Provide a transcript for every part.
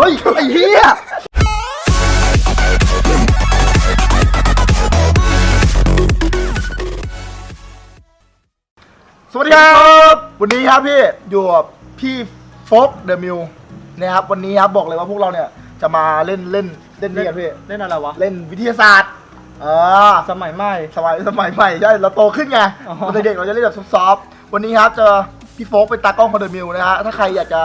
ฮ้ย ไอ้เหี้ยสวัสดีครับ วันนี้ครับพี่ อยู่กับพี่โฟกเดอะมิวนะครับ วันนี้ครับบอกเลยว่าพวกเราเนี่ย จะมาเล่นเล่นเล่นนี่กันพี่ เล่นอะไรวะ เล่นวิทยาศาสตร์ เออ สมัยใหม่ สมัยสมัยใหม่ใช่ เราโตขึ้นไงอ๋อตอนเด็กๆเราจะเล่นแบบซอฟต์ๆวันนี้ครับเจอพี่โฟกเป็นตากล้องคอนเดมิวนะฮะ ถ้าใครอยากจะ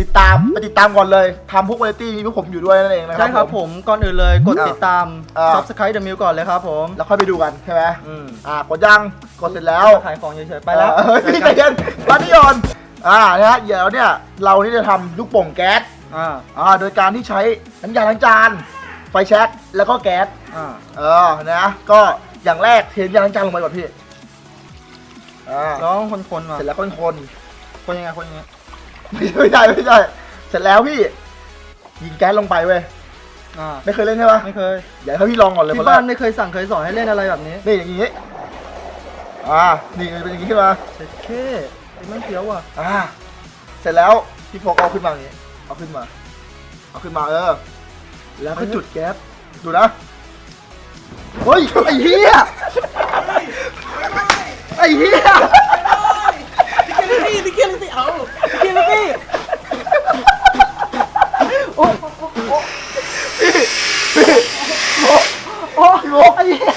ติดตามไปติดตามก่อนเลยทำพวกวาไรตี้มีพวกผมอยู่ด้วยนั่นเองนะครัใช่ครับผม ก่อนอื่นเลยกดอ่าติดตาม อ่า subscribe the mill ก่อนเลยครับผมแล้วค่อยไปดูกันใช่ไหมอืมอ่ากดยังกดเสร็จแล้ว ขายของเฉยๆไปแล้ว เออเฮ้ยใจเย็นบ้านนิยนอ่านะฮะเดี๋ยวเนี่ยเรานี่จะทำลูกโป่งแก๊สอ่าอ่าโดยการที่ใช้น้ำยาล้างจาน ไฟแช็กแล้วก็แก๊สอ่าเออนะก็อย่างแรกเทน้ำยาล้างจานลงไปก่อนพี่อ่าแล้วคนๆมาเสร็จแล้วก็คนคนยังไงคนยังไง ไม่ไม่ใช่ไม่ใช่เสร็จแล้วพี่ ยิงแก๊สลงไปเว้ยอ่าไม่เคยเล่นใช่ปะไม่เคยเดี๋ยวให้พี่ลองก่อนเลยที่คนแรบ้ากนไม่เคยสั่งเคยสอนให้เล่นอะไรแบบนี้นี่อย่างงี้อ่านี่มันเป็นอย่างงี้ขึ้นมาเซ็ตเค้ไอ้แม่งเขียวว่ะอ่าเสร็จแล้วพี่โฟกเอาขึ้นมาอย่างงี้เอาขึ้นมาเอาขึ้นมาเออ แล้วก็จุดแก๊สดูนะเฮ้ยไอ้เหี้ยไอ้เหี้ย พี่พี่เกียร์สิเอาพี่เกียร์ พี่โอ้โหพี่พี่โอ้โฟกไอ้เหี้ย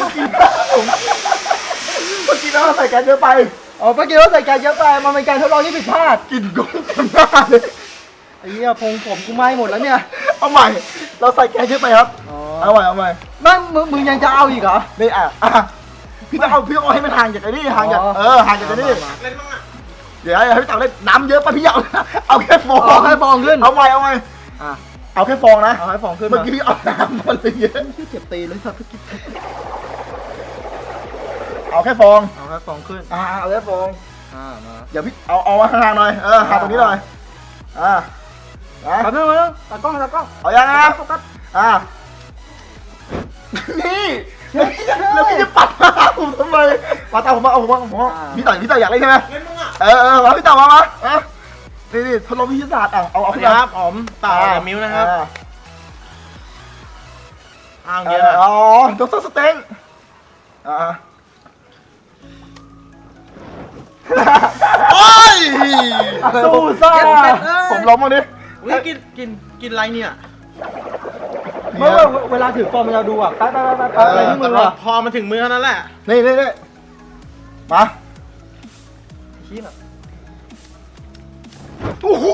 เมื่อกี้น้ำใส่แก๊สเยอะไปอ๋อเมื่อกี้เราใส่แกนเยอะไปมันเป็นการทดลองที่ผิดพลาดกลินกุ้งเต็มหน้าเลยไอ้เหี้ยพงผมกูไหม้หมดแล้วเนี่ยเอาใหม่ เราใส่แก๊สเยอะไปครับเอาใหม่เอาใหม่แม่งมึงมึงยังจะเอาอีกเหรอนี่อะพี่ต้องเอาพี่ต้องเอาให้มันห่างจากไอ้นี่ห่างจากเออห่างจากไอ้นี่เล่นบ้า เดี๋ยวให้พี่ตักเล่นน้ำเยอะไปพี่เอาเอาแค่ฟองเอาให้ฟองขึ้นเอาใหม่เอาใหม่อะเอาแค่ฟองนะเอาให้ฟองขึ้นเมื่อมากี้พี่เอาน้ำมันเลยเยอะเจ็บตีเลยสัตว์เอาแค่ฟองเอาให้ฟองขึ้นอ่าเอาแค่ฟองอ่ามาเดี๋ยวพี่เอาเอามาข้างล่างหน่อยเออห่างตรงนี้หน่อยอ่าอะแป๊บนึงมาตากล้องตากล้องเอายังนะอ่านี่แล้วพี่จะแล้วพี่จะปัดมาหาผมทำไมมาตามผมมาเอาผมมาเอาผมมาพี่ต่อยพี่ต่อยอยากเล่นใช่ไหม เล่นมึงอะเออเออมาพี่ต่อมามาอะนี่นี่ทดลองวิทยาศาสตร์อะเอาเอาสวัสขึ้นดีมาครับผมต่อกับมิวนะครับอ่าอ้าวเอเยออะอ๋อดรสเต็งอ่าโอ้ย สู้ซ่าเก็บเก็บเอ้ย ผมลองมาดิ วิกินกินกินอะไรเนี่ยเมื่อเวลาถือฟอร์มเราดูอะแป๊บแป๊บแป๊บแป๊บอะไรที่มืแต่อว่าอะพอมาถึงมือเท่านั้นแหละ นี่นี่นี่มา ชี้อะโอ้โห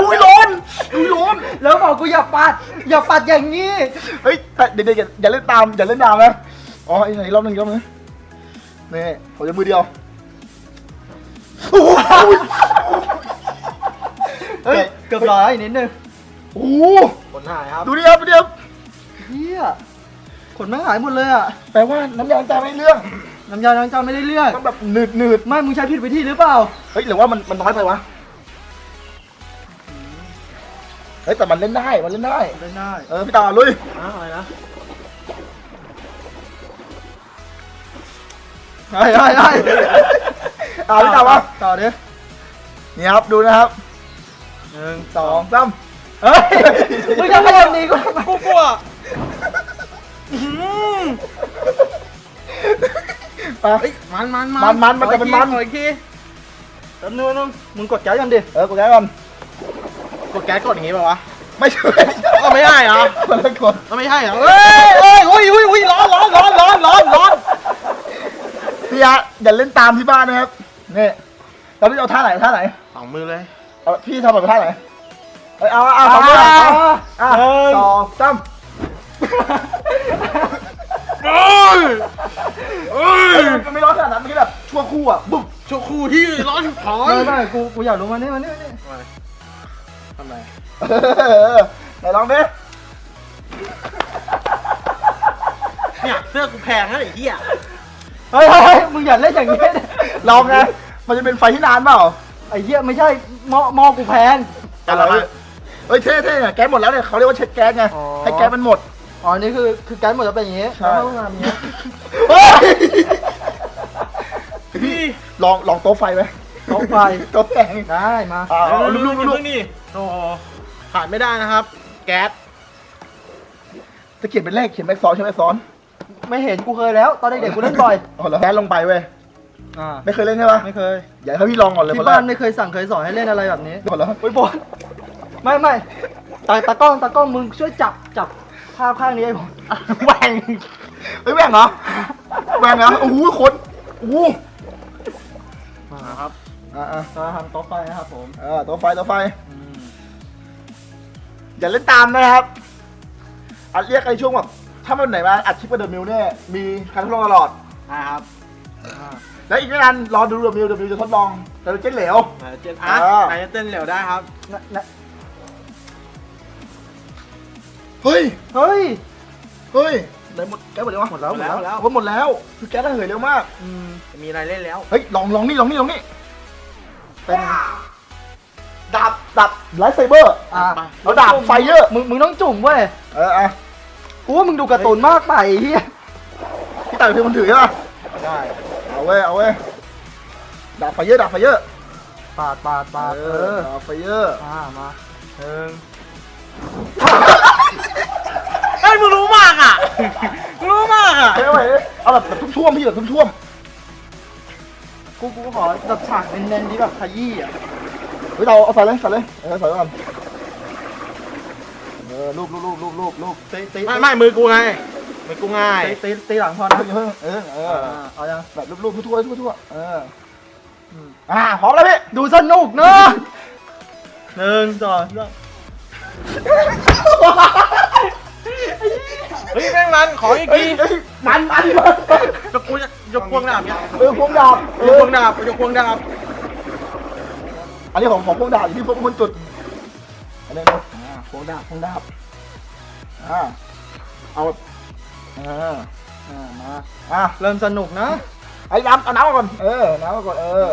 อุ้ยร้อนอุ้ยร้อนแล้วบอกกูอย่าปัด อย่าปัดอย่างนี้ เฮ้ยแต่เด็กๆอย่าอย่าเล่นตามอย่าเล่นตามนะอ๋ออีกหน่อยอีกรอบหนึงอีกรอบหนึงนี่ผมจะมือเดียวโอ้โหเฮ้ยเกือบร้อยอีกนิดนึงโอ้โหผลหายครับ ดูดิครับดูดิครับเฮียขนแม่งหายหมดเลยอะ แปลว่าน้ำยาล้างจานไม่ได้เรื่อง น้ำยาล้างจานไม่ได้เรื่องต้องแบบหนืดหนืดไม่ มึงใช้ผิดวิธีหรือเปล่า เฮ้ยหรือว่ามันมันน้อยไปวะ เฮ้ยแต่มันเล่นได้ มันเล่นได้ ได้ได้เออพี่ตาลุย อ้าวอะไรนะ ได้ได้ได้เอาพี่ตาวะต่อดินี่ครับดูนะครับหนึ่งสองสามเฮ้ยมึงจะมาแบบนี้กูทำไมกูกลัว ไป เฮ้ยมันมันมันมันมันจะเป็นมัน ขออีกทีแป๊บนึงแป๊บนึงมึงกดแก๊สกันดิ เออกดได้ก่อนกดแก๊สกดอย่างงี้ป่าวะ ไม่ใช่ก็ไม่ได้เหรอ มันละกดก็ไม่ใช่เหรอเฮ้ยเฮ้ยอุ้ยอุ้ยอุ้ยร้อนร้อนร้อนร้อนร้อนร้อนพี่ฮะอย่าเล่นตามที่บ้านนะครับนี่เราพี่เอาท่าไหนท่าไหนสองมือเลย เอาพี่ทำแบบท่าไหนเอ้ยเอาเอาเอาสองมือเอาเอาอะสองสาม เอ้ยเอ้เฮ้ยมันไม่ร้อนขนาดนั้นมื่อกี้แบบชั่วครู่อะบุ๊บชั่วคู่ที่ร้อนถอนไม่ไม่กูกูอยากรู้มานี่มานี่มานี่ทำไมเออไหนลองดิเนี่ยเสื้อกูแพงนะไอ้เหี้ยเฮ้ยเฮ้ยเฮ้ยมึงอย่าเล่นอย่างนี้ดิลองไงมันจะเป็นไฟที่นานเปล่าไอ้เหี้ยไม่ใช่หม้อหม้อกูแพง อะไรเฮ้ยเท่ๆเนี่ยแก๊สหมดแล้วเนี่ยเขาเรียกว่าเช็ดแก๊สไงอ๋อ ให้แก๊สมันหมด อ๋อ นี่คือคือแก๊สหมดแล้วเป็นอย่างงี้ใช่ แล้วมึงทำอย่างงี้เฮ้ยพี่ลองลองโต๊ะไฟไหมโต๊ะไฟโต๊ะแดงได้มาอ่าเอาลูลูกกลูลูกกนี่โอ้โหขาดไม่ได้นะครับ แก๊สจะเขียนเป็นเลขเขียนแม็กซ้อนใช่ไหมซ้อนไม่เห็นกูเคยแล้ว ตอนเด็กๆกูเล่นบ่อยอ๋อแล้วแก๊สลงไปเว้ยอ่าไม่เคยเล่นใช่ปะไม่เคยอย่าให้พี่ลองก่อนเลยที่คนแรบ้ากนไม่เคยสั่งเคยสอนให้เล่นอะไรแบบนี้ ก่อนแล้ว โอ้ยบอลไม่ไม่ตาตากล้องตากล้องมึงช่วยจับจับ ภาพข้างนี้ให้ผมแหว่งเฮ้ยแหว่งเหรอแหว่งเหรอโอ้โหคนโอ้โหนะครับอ่าอ่าเราทำโต๊ะไฟนะครับผมเออตัวไฟตัวไฟอย่าเล่นตามนะครับ อัดเรียกไอ้ช่วงแบบถ้ามันไหนมาอัดคลิปกับเดอะมิวเนี่ยมีการทดลองตลอดนะครับแล้วอีกไม่นานรอดูเดอะมิวเดอะมิวจะทดลองแต่เป็นเจ๊เหลว ไหนเต้นอะอ่า ไหนจะเต้นเหลวได้ครับ นะนะ เฮ้ย เฮ้ย เฮ้ยไหนหมดแก๊สหมดเลยวะหมดแล้วหมดแล้ว โอ้หมดแล้วคือแก๊สระเหยเร็วมากอืมจะมีอะไรเล่นแล้ว เฮ้ยลองลองนี่ลองนี่ลองนี่เป็นดาบดาบไลท์ไซเบอร์อะเอาดาบไฟเยอะมึงมึงต้องจุ่มเว้ยเอออะกูว่ามึงดูการ์ตูนมากไปเฮียพี่ต่ายคือมันถือใช่ปะได้เอาเว้ยเอาเว้ยดาบไฟเยอะดาบไฟเยอะปาดปาดปาดเอเอออดาบไฟเยอะอ่ามาหนึ่ง เฮ้ยมึงรู้มากอะมึงรู้มากอะเฮ้ยเอาไว้เอาแบบแบบทุ่วมๆพี่แบบทุ่วมกูกูขอแบบฉากเน้นๆที่แบบขยี้อะๆเฮ้ยเราเอาใส่เลยใส่เลยเออใส่ไว้ก่อนเออลูบลูบลูบลูบลูบลูบตีตีไม่ไม่มือกูไงมือกูง่ายตีตีตีหลังพอเอนะอเออเอออ่าเอายังแบบลูบๆทั่วๆทั่วๆเอออืมอ่าพร้อมแล้วพี่ดูสนุกเนอะหนึ่งสองสาม เฮ้ยแม่งมันขออีกเฮ้ยทีเฮ้ยมันมันมันจะกูจะยกพวงดาบเนี่ยเออพวงดาบเอยกอพวงดาบยกพวงดาบอันนี้ของของพวงดาบอยู่ที่พวกมันจุดอันนี้นะอ่าพวงดาบพวงดาบอ่าเอาอ่าอ่ามาอ่าเริ่มสนุกนะไอ้น้ำเอาน้ำมาก่อนเออน้ำมาก่อนเออ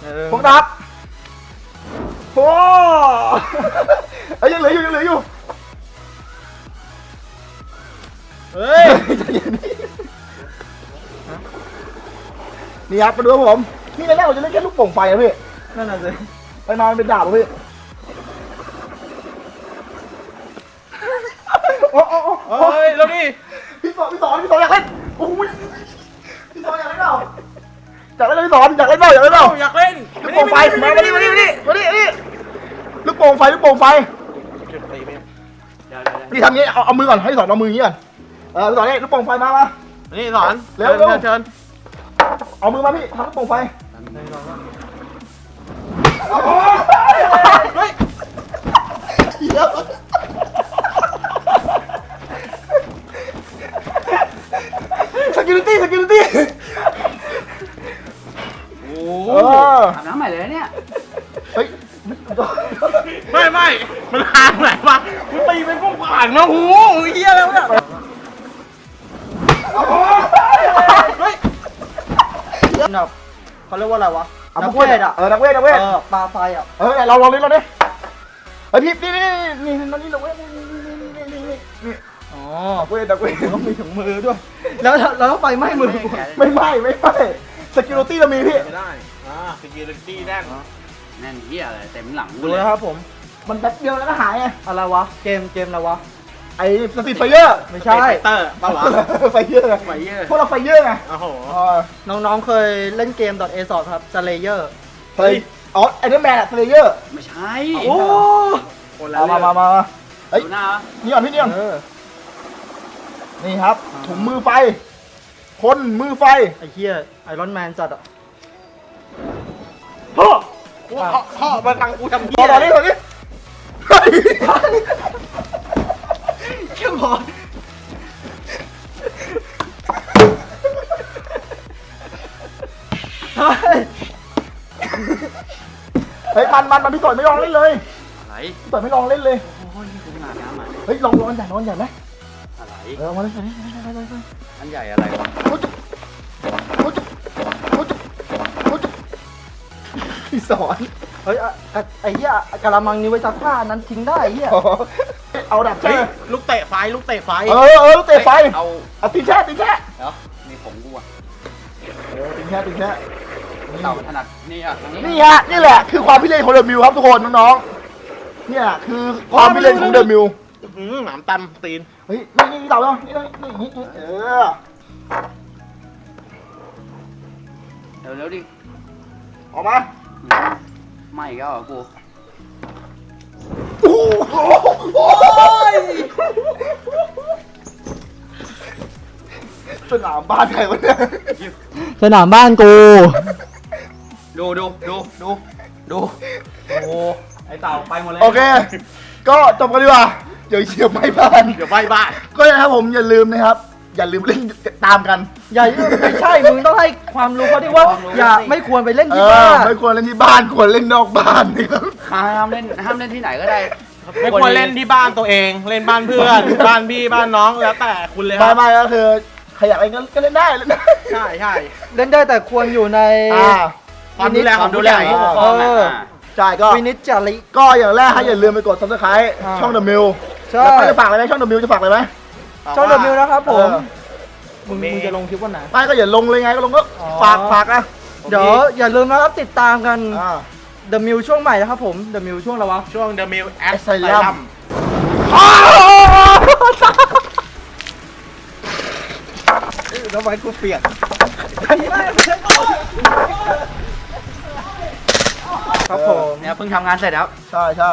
หนึ่งพวงดาบโอ้เอ้ยยังเหลืออยู่ยังเหลืออยู่ เฮ้ย นี่ครับมาดูครับผม นี่แรกๆเราจะเล่นแค่ลูกโป่งไฟนะพี่ นั่นน่ะสิไปมามันเป็นดาบเหรอพี่โอ้โอ้โอ้โอ้เฮ้ยแล้วนี่พี่สอนพี่สอนพี่สอนอยากเล่นโอ้ยพี่สอนอยากเล่นเปล่าอยากเล่นพี่สอนอยากเล่นเปล่าอยากเล่นเปล่า อยากเล่นลูกโป่งไฟมามาดิมาดิมาดิมาดิมาดิลูกโป่งไฟลูกโป่งไฟเก็บตีไปเดี๋ยวนี่ทำงี้เอาเอามือก่อนให้พี่สอนเอามืออย่างงี้ก่อน เออพี่สอนนี่ลูกโป่งไฟมามา นี่สอนเร็วเร็ว เชิญเอามือมาพี่ทำลูกโป่งไฟหนึ่งสองสามเฮ้ยเดี๋ยวสกิลตี้สกิลตี้โอ้เอออาบน้ำใหม่เลยนะเนี่ยเฮ้ยไม่ไม่มันห่างไหนวะมันตีเป็นพวกผ่านมาหูเฮียแล้วเนี่ยเฮ้ย แบบเขาเรียกว่าอะไรวะเอานันักกเวเวททอะอะเออนักเวทนักเวทเออปลาไฟอะ เออเราลองเล่นเราดิเฮ้ยพี่นี่นี่นี่นี่นี่นักเวทนี่นี่นี่นี่นี่นี่อ๋อนักเวทนักเวทต้องมีถุงมือด้วย แล้วแล้วไฟไหม้มือกูอะไม่ไหม่ไม่ไหม่สกิลตี้เรามีพี่ ไม่ได้อ่าสกิลตี้แน่นแน่นเหี้ยอะไรเต็มหลังกูดูเลยนะครับผม มันแป๊บเดียวแล้วก็หายไงอะไรวะ เกมเกมอะไรวะ ไอ้สติไฟเยอร์ไม่ใช่ไฟเตอร์ป่าวะ ไฟเยอร์ไงไฟเยอร์ พวกเราไฟเยอร์ไงโอ้โห อ๋อน้องๆเคยเล่นเกม .a สอครับ Slayer เฮ้ยอ๋อไอ้เดอร์แมนอะสเลเยอร์ไม่ใช่โอ้คนละเอาเรื่มาองมามามาเฮ้ยดูหน้านี่ก่อนพี่นี่ก่อนเออนี่ครับ ถุงมือไฟ คนมือไฟไอ้เหี้ยไอรอนแมนจัดอะพ่อกูพ่อพ่อมาทางกูทำต่เหี้อยต่อนี่ต่อนี่ เฮ้ยแค่พอเฮ้ยเฮ้ยมันมันมันพี่ต่อยไม่ลองเล่นเลยอะไรพี่ต่อยไม่ลองเล่นเลยโอ้ยนี่กูอาบน้ำมาเฮ้ยลองลองใหญ่ลองใหญ่ไหมอะไรเออเอามาเลยเอามาเลยเอามาเลยเอามาเลยอันใหญ่อะไรวะโอ้จุ๊บโอ้จุ๊บโอ้จุ๊บโอ้จุ๊บพี่สอนเฮ้ยอะอะไอ้เหี้ยกะละมังนี้ไว้ซักผ้านั้นทิ้งได้ไอ้เหี้ยอ๋อเอาดับเฮ้ใช่ยลูกเตะไฟลูกเตะไฟเออเออลูกเตะไฟเอาเอาตีแช่ตีแช่เดี๋ยวนี่ผมกูอะเออตีแช่ตีแช่เต่าถนัดนี่อะตรงนี้นี่ฮะนี่แหละคือความพิเรนของเดอะมิวครับทุกคนน้องเนี่ยคือความพิเรนของเดอะมิวอืมหนามตันตีนเฮ้ยนี่นี่เต่าแล้วนี่นี่นี่นี่เออเร็วเร็วๆดิออกมา ไม่ก็เหรอกูโอ้โหโอ้ยสนามบ้านใครวะเนี่ยสนามบ้านกู ดูดูดูดูดูโอ้โหไอเต่าไปหมดเลยโอเค ก็จบกันดีกว่าเดี๋ยวเชียร์ไม่บ้าน เดี๋ยวใบบ้าน ก็นะครับผมอย่าลืมนะครับ อย่าลืมเล่นตามกันอย่าไม่ใช่ มึงต้องให้ความรู้เขาดิว่า อย่าไม่ควรไปเล่นเอที่บ้าอนไม่ควรเล่นที่บ้านควรเล่นนอกบ้านนะครับห้ามเล่นห้ามเล่นที่ไหนก็ได้ไม่ควรเล่นที่บ้านตัวเอง เล่นบ้านเพื่อน บ้านพี่บ้านน้องแล้วแต่คุณเลยคไม่รับ ไม่ก็คือใครอยากเล่นก็เล่นได้เล่นได้ใช่ใช่เล่นได้แต่ควรอยู่ใน อ่า ความดูแลของผู้ใหญ่ผู้ปกครองนะเอออ่าใช่ก็ วินิจจาริ ก็อย่างแรกให้อย่าลืมไปกด subscribe อ่าช่อง The Mill ใช่ แล้วก็จะฝากอะไรไหมช่อง The Mill จะฝากอะไรไหม ช่องเดอะมิวนะครับผม เออ มึงมึงจะลงคลิปวันไหน ไม่ก็อย่าลงเลยไงก็ลงก็อ๋อ ฝากฝากนะเดี๋ยวอย่าลืมนะครับติดตามกัน อ่า The Mill ช่วงใหม่นะครับผม The Mill ช่วงอะไรวะ ช่วง The Mill a s Asylum Asylum ทำไมกูเปียกครับผม เนี่ยเพิ่งทำงานเสร็จแล้ว ใช่ใช่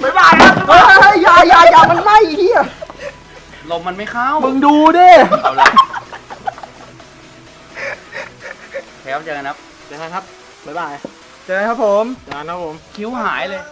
ไม่บายนะ เฮ้ย อย่าอย่าอย่ามันไหม้เฮียลมมันไม่เข้ามึงดูดิเอาละแล้วเจอกันครับ เดี๋ยวนะครับ บ๊ายบาย เจอกันครับผมเจอกันครับผม คิ้วหายเลย